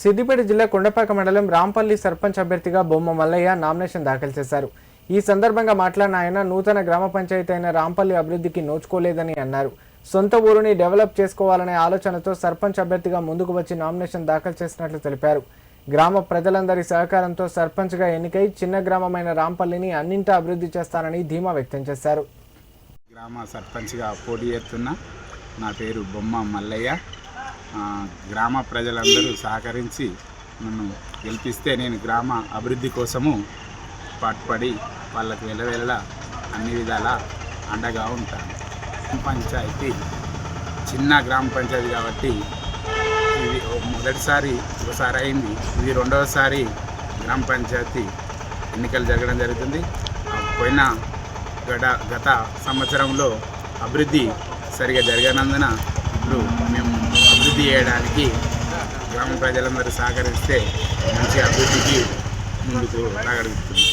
సిద్దిపేట జిల్లా కొండపాక మండలం రాంపల్లి సర్పంచ్ అభ్యర్థిగా బొమ్మ మల్లయ్య నామినేషన్ దాఖలు చేశారు. ఈ సందర్భంగా మాట్లాడిన ఆయన నూతన గ్రామ పంచాయతీ అయిన రాంపల్లి అభివృద్ధికి నోచుకోలేదని అన్నారు. సొంత ఊరుని డెవలప్ చేసుకోవాలనే ఆలోచనతో సర్పంచ్ అభ్యర్థిగా ముందుకు వచ్చి నామినేషన్ దాఖలు చేసినట్లు తెలిపారు. గ్రామ ప్రజలందరి సహకారంతో సర్పంచ్గా ఎన్నికై చిన్న గ్రామమైన రాంపల్లిని అన్నింటా అభివృద్ధి చేస్తానని ధీమా వ్యక్తం చేశారు. గ్రామ సర్పంచ్గా పోటీ చేస్తున్న నా పేరు బొమ్మ మల్లయ్య. గ్రామ ప్రజలందరూ సహకరించి నన్ను గెలిపిస్తే నేను గ్రామ అభివృద్ధి కోసము పాటుపడి వాళ్ళకు వెళ్ళవేళ అన్ని విధాల అండగా ఉంటాను. పంచాయతీ చిన్న గ్రామ పంచాయతీ కాబట్టి ఇది మొదటిసారి ఒకసారి అయింది. ఇది రెండవసారి గ్రామ పంచాయతీ ఎన్నికలు జరగడం జరుగుతుంది. ఆ పోయిన గడ గత సంవత్సరంలో అభివృద్ధి సరిగా జరగనందున ఇప్పుడు మేము చేయడానికి గ్రామ ప్రజలందరూ సహకరిస్తే మంచి అభివృద్ధికి ముందుకు రాగలుగుతుంది